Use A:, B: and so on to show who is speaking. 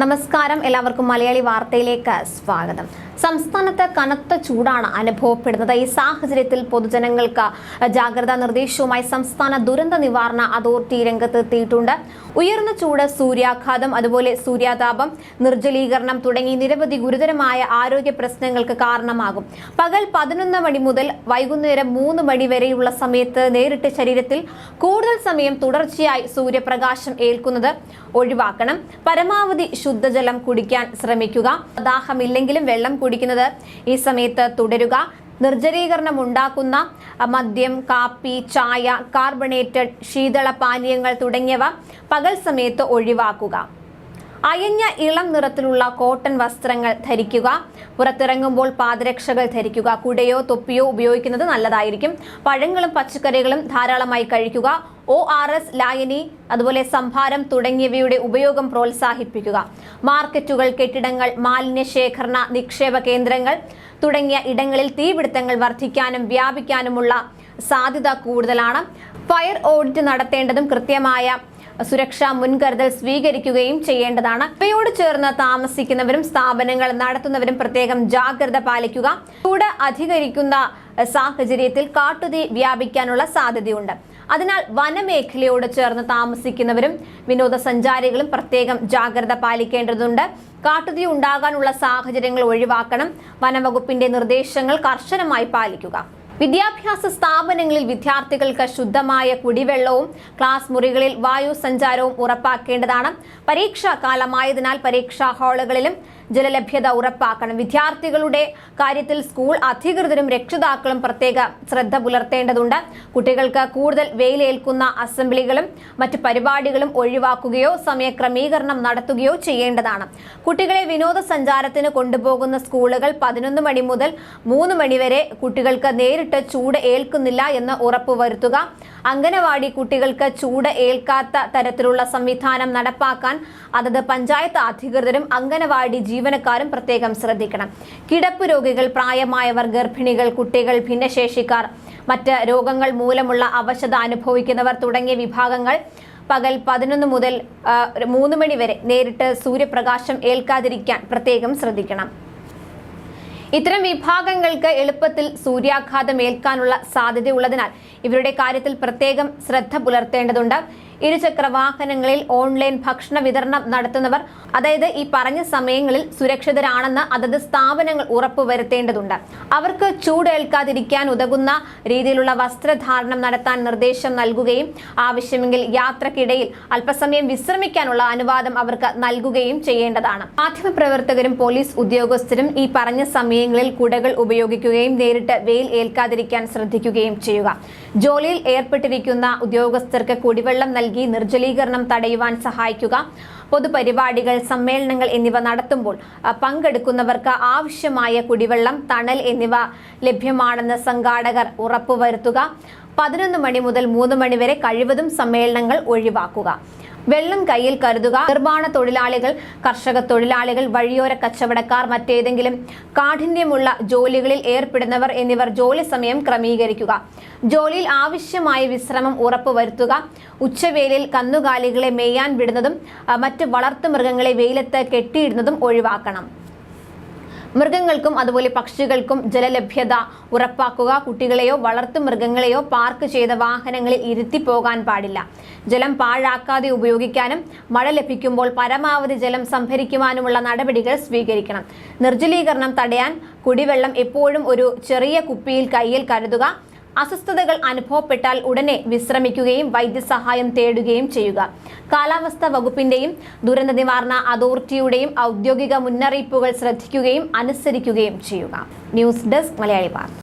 A: നമസ്കാരം. എല്ലാവർക്കും മലയാളി വാർത്തയിലേക്ക് സ്വാഗതം. സംസ്ഥാനത്ത് കനത്ത ചൂടാണ് അനുഭവപ്പെടുന്നത്. ഈ സാഹചര്യത്തിൽ പൊതുജനങ്ങൾക്ക് ജാഗ്രതാ നിർദ്ദേശവുമായി സംസ്ഥാന ദുരന്ത നിവാരണ അതോറിറ്റി രംഗത്തെത്തിയിട്ടുണ്ട്. ഉയർന്ന ചൂട് സൂര്യാഘാതം അതുപോലെ സൂര്യാതാപം നിർജലീകരണം തുടങ്ങി നിരവധി ഗുരുതരമായ ആരോഗ്യ പ്രശ്നങ്ങൾക്ക് കാരണമാകും. പകൽ പതിനൊന്ന് മണി മുതൽ വൈകുന്നേരം മൂന്ന് മണി വരെയുള്ള സമയത്ത് നേരിട്ട് ശരീരത്തിൽ കൂടുതൽ സമയം തുടർച്ചയായി സൂര്യപ്രകാശം ഏൽക്കുന്നത് ഒഴിവാക്കണം. പരമാവധി ശുദ്ധജലം കുടിക്കാൻ ശ്രമിക്കുക. ദാഹമില്ലെങ്കിലും വെള്ളം കുടിക്കുന്നത് ഈ സമയത്ത് തുടരുക. നിർജലീകരണം ഉണ്ടാക്കുന്ന മദ്യം കാപ്പി ചായ കാർബണേറ്റഡ് ശീതള പാനീയങ്ങൾ തുടങ്ങിയവ പകൽ സമയത്ത് ഒഴിവാക്കുക. അയഞ്ഞ ഇളം നിറത്തിലുള്ള കോട്ടൺ വസ്ത്രങ്ങൾ ധരിക്കുക. പുറത്തിറങ്ങുമ്പോൾ പാദരക്ഷകൾ ധരിക്കുക. കുടയോ തൊപ്പിയോ ഉപയോഗിക്കുന്നത് നല്ലതായിരിക്കും. പഴങ്ങളും പച്ചക്കറികളും ധാരാളമായി കഴിക്കുക. ഒ ആർ എസ് ലായനി അതുപോലെ സംഭാരം തുടങ്ങിയവയുടെ ഉപയോഗം പ്രോത്സാഹിപ്പിക്കുക. മാർക്കറ്റുകൾ കെട്ടിടങ്ങൾ മാലിന്യ ശേഖരണ നിക്ഷേപ കേന്ദ്രങ്ങൾ തുടങ്ങിയ ഇടങ്ങളിൽ തീപിടുത്തങ്ങൾ വർദ്ധിക്കാനും വ്യാപിക്കാനുമുള്ള സാധ്യത കൂടുതലാണ്. ഫയർ ഓഡിറ്റ് നടത്തേണ്ടതും കൃത്യമായ സുരക്ഷാ മുൻകരുതൽ സ്വീകരിക്കുകയും ചെയ്യേണ്ടതാണ്. ഇവയോട് ചേർന്ന് താമസിക്കുന്നവരും സ്ഥാപനങ്ങൾ നടത്തുന്നവരും പ്രത്യേകം ജാഗ്രത പാലിക്കുക. ചൂട് അധികരിക്കുന്ന സാഹചര്യത്തിൽ കാട്ടുതീ വ്യാപിക്കാനുള്ള സാധ്യതയുണ്ട്. അതിനാൽ വനമേഖലയോട് ചേർന്ന് താമസിക്കുന്നവരും വിനോദസഞ്ചാരികളും പ്രത്യേകം ജാഗ്രത പാലിക്കേണ്ടതുണ്ട്. കാട്ടുതീ ഉണ്ടാകാനുള്ള സാഹചര്യങ്ങൾ ഒഴിവാക്കണം. വനവകുപ്പിന്റെ നിർദ്ദേശങ്ങൾ കർശനമായി പാലിക്കുക. വിദ്യാഭ്യാസ സ്ഥാപനങ്ങളിൽ വിദ്യാർത്ഥികൾക്ക് ശുദ്ധമായ കുടിവെള്ളവും ക്ലാസ് മുറികളിൽ വായു സഞ്ചാരവും ഉറപ്പാക്കേണ്ടതാണ്. പരീക്ഷാ കാലമായതിനാൽ പരീക്ഷാ ഹാളുകളിലും ജലലഭ്യത ഉറപ്പാക്കണം. വിദ്യാർത്ഥികളുടെ കാര്യത്തിൽ സ്കൂൾ അധികൃതരും രക്ഷിതാക്കളും പ്രത്യേക ശ്രദ്ധ പുലർത്തേണ്ടതുണ്ട്. കുട്ടികൾക്ക് കൂടുതൽ വെയിലേൽക്കുന്ന അസംബ്ലികളും മറ്റ് പരിപാടികളും ഒഴിവാക്കുകയോ സമയക്രമീകരണം നടത്തുകയോ ചെയ്യേണ്ടതാണ്. കുട്ടികളെ വിനോദസഞ്ചാരത്തിന് കൊണ്ടുപോകുന്ന സ്കൂളുകൾ പതിനൊന്ന് മണി മുതൽ മൂന്ന് മണിവരെ കുട്ടികൾക്ക് നേരിട്ട് ചൂട് ഏൽക്കുന്നില്ല എന്ന് ഉറപ്പുവരുത്തുക അംഗനവാടി കുട്ടികൾക്ക് ചൂട് ഏൽക്കാത്ത തരത്തിലുള്ള സംവിധാനം നടപ്പാക്കാൻ അതത് പഞ്ചായത്ത് അധികൃതരും അംഗനവാടി ജീവനക്കാരും പ്രത്യേകം ശ്രദ്ധിക്കണം. കിടപ്പ് രോഗികൾ പ്രായമായവർ ഗർഭിണികൾ കുട്ടികൾ ഭിന്നശേഷിക്കാർ മറ്റ് രോഗങ്ങൾ മൂലമുള്ള അവശത അനുഭവിക്കുന്നവർ തുടങ്ങിയ വിഭാഗങ്ങൾ പകൽ പതിനൊന്ന് മുതൽ മൂന്ന് മണി വരെ നേരിട്ട് സൂര്യപ്രകാശം ഏൽക്കാതിരിക്കാൻ പ്രത്യേകം ശ്രദ്ധിക്കണം. ഇത്തരം വിഭാഗങ്ങൾക്ക് എളുപ്പത്തിൽ സൂര്യാഘാതം ഏൽക്കാനുള്ള സാധ്യതയുള്ളതിനാൽ ഇവരുടെ കാര്യത്തിൽ പ്രത്യേകം ശ്രദ്ധ പുലർത്തേണ്ടതുണ്ട്. ഇരുചക്ര വാഹനങ്ങളിൽ ഓൺലൈൻ ഭക്ഷണ വിതരണം നടത്തുന്നവർ അതായത് ഈ പറഞ്ഞ സമയങ്ങളിൽ സുരക്ഷിതരാണെന്ന് അതത് സ്ഥാപനങ്ങൾ ഉറപ്പുവരുത്തേണ്ടതുണ്ട് അവർക്ക് ചൂടേൽക്കാതിരിക്കാൻ ഉതകുന്ന രീതിയിലുള്ള വസ്ത്രധാരണം നടത്താൻ നിർദ്ദേശം നൽകുകയും ആവശ്യമെങ്കിൽ യാത്രക്കിടയിൽ അല്പസമയം വിശ്രമിക്കാനുള്ള അനുവാദം അവർക്ക് നൽകുകയും ചെയ്യേണ്ടതാണ്. മാധ്യമപ്രവർത്തകരും പോലീസ് ഉദ്യോഗസ്ഥരും ഈ പറഞ്ഞ സമയങ്ങളിൽ കുടകൾ ഉപയോഗിക്കുകയും നേരിട്ട് വെയിൽ ഏൽക്കാതിരിക്കാൻ ശ്രദ്ധിക്കുകയും ചെയ്യുക. ജോലിയിൽ ഏർപ്പെട്ടിരിക്കുന്ന ഉദ്യോഗസ്ഥർക്ക് കുടിവെള്ളം നൽകി നിർജലീകരണം തടയുവാൻ സഹായിക്കുക പൊതുപരിപാടികൾ സമ്മേളനങ്ങൾ എന്നിവ നടത്തുമ്പോൾ പങ്കെടുക്കുന്നവർക്ക് ആവശ്യമായ കുടിവെള്ളം തണൽ എന്നിവ ലഭ്യമാണെന്ന് സംഘാടകർ ഉറപ്പുവരുത്തുക. പതിനൊന്ന് മണി മുതൽ മൂന്ന് മണിവരെ കഴിവതും സമ്മേളനങ്ങൾ ഒഴിവാക്കുക. വെള്ളം കയ്യിൽ കരുതുക. നിർമ്മാണ തൊഴിലാളികൾ കർഷക തൊഴിലാളികൾ വഴിയോര കച്ചവടക്കാർ മറ്റേതെങ്കിലും കാഠിന്യമുള്ള ജോലികളിൽ ഏർപ്പെടുന്നവർ എന്നിവർ ജോലി സമയം ക്രമീകരിക്കുക. ജോലിയിൽ ആവശ്യമായ വിശ്രമം ഉറപ്പുവരുത്തുക. ഉച്ചവേലിൽ കന്നുകാലികളെ മേയാൻ വിടുന്നതും മറ്റ് വളർത്തു മൃഗങ്ങളെ വെയിലത്ത് കെട്ടിയിടുന്നതും ഒഴിവാക്കണം. മൃഗങ്ങൾക്കും അതുപോലെ പക്ഷികൾക്കും ജലലഭ്യത ഉറപ്പാക്കുക കുട്ടികളെയോ വളർത്തു മൃഗങ്ങളെയോ പാർക്ക് ചെയ്ത വാഹനങ്ങളിൽ ഇരുത്തി പോകാൻ പാടില്ല. ജലം പാഴാക്കാതെ ഉപയോഗിക്കാനും മഴ ലഭിക്കുമ്പോൾ പരമാവധി ജലം സംഭരിക്കുവാനുമുള്ള നടപടികൾ സ്വീകരിക്കണം. നിർജലീകരണം തടയാൻ കുടിവെള്ളം എപ്പോഴും ഒരു ചെറിയ കുപ്പിയിൽ കയ്യിൽ കരുതുക. അസ്വസ്ഥതകൾ അനുഭവപ്പെട്ടാൽ ഉടനെ വിശ്രമിക്കുകയും വൈദ്യസഹായം തേടുകയും ചെയ്യുക. കാലാവസ്ഥാ വകുപ്പിന്റെയും ദുരന്ത നിവാരണ അതോറിറ്റിയുടെയും ഔദ്യോഗിക മുന്നറിയിപ്പുകൾ ശ്രദ്ധിക്കുകയും അനുസരിക്കുകയും ചെയ്യുക. ന്യൂസ് ഡെസ്ക് മലയാളി വാർത്ത.